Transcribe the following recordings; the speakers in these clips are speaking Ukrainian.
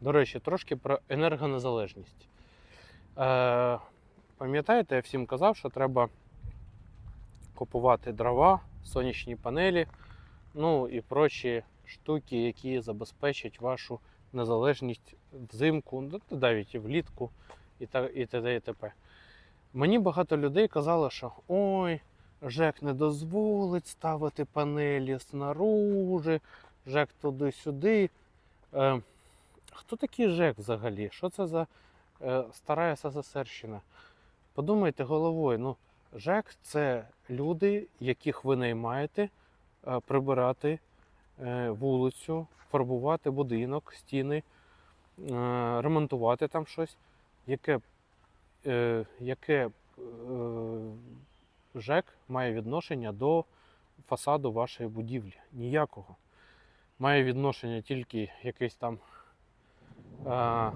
До речі, трошки про енергонезалежність. Е, пам'ятаєте, я всім казав, що треба купувати дрова, сонячні панелі, ну і прочі штуки, які забезпечать вашу незалежність взимку, ну, навіть і влітку, і та- і т.д. і т.п. Мені багато людей казало, що ой, ЖЕК не дозволить ставити панелі снаружи, ЖЕК туди-сюди. Е, хто такий ЖЕК взагалі? Що це за е, стара СССРщина? Подумайте головою, ну, ЖЕК це люди, яких ви наймаєте е, прибирати е, вулицю, фарбувати будинок, стіни, е, ремонтувати там щось, яке, е, яке е, ЖЕК має відношення до фасаду вашої будівлі. Ніякого. Має відношення тільки якийсь там е,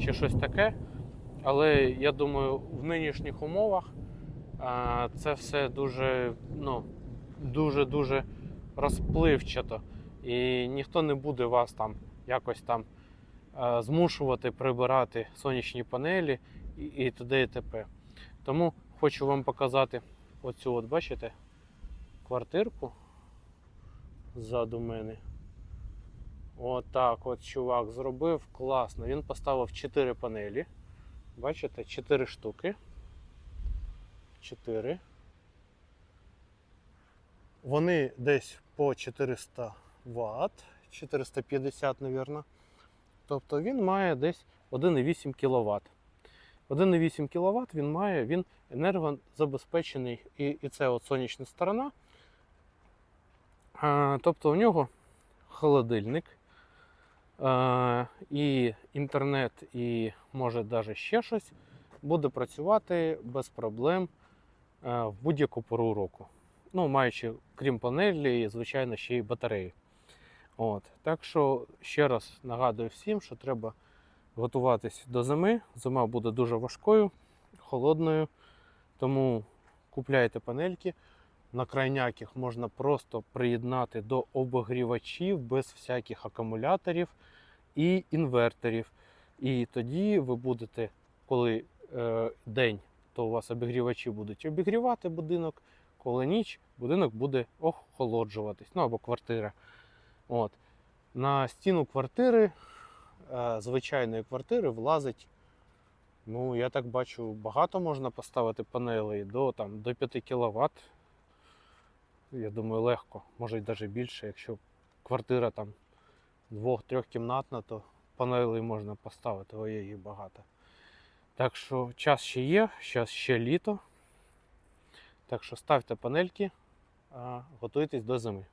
чи щось таке. Але я думаю, в нинішніх умовах е, це все дуже, ну, дуже-дуже розпливчато. І ніхто не буде вас там якось там е, змушувати прибирати сонячні панелі і, і т.д. і т.п. Тому хочу вам показати оцю, от бачите, квартирку ззаду мене. Отак от чувак зробив класно. Він поставив 4 панелі. Бачите, 4 штуки. 4. Вони десь по 400 Вт, 450, мабуть. Тобто він має десь 1,8 кВт. 1,8 кВт він має, він енергозабезпечений і, і це от сонячна сторона. А, тобто у нього холодильник, і інтернет, і може навіть ще щось буде працювати без проблем в будь-яку пору року. Ну, маючи, крім панелі, звичайно, ще й батареї. От. Так що ще раз нагадую всім, що треба готуватись до зими. Зима буде дуже важкою, холодною. Тому купляйте панельки. На крайняких можна просто приєднати до обогрівачів без всяких акумуляторів і інверторів. І тоді ви будете, коли е, день, то у вас обігрівачі будуть обігрівати будинок, коли ніч будинок буде охолоджуватись, ну або квартира. От. На стіну квартири, е, звичайної квартири, влазить, ну, я так бачу, багато можна поставити панелей до, там, до 5 кВт. Я думаю, легко, може й навіть більше, якщо квартира там двох-трьохкімнатна, то панелей можна поставити, ой, її багато. Так що час ще є, зараз ще літо. Так що ставте панельки, готуйтесь до зими.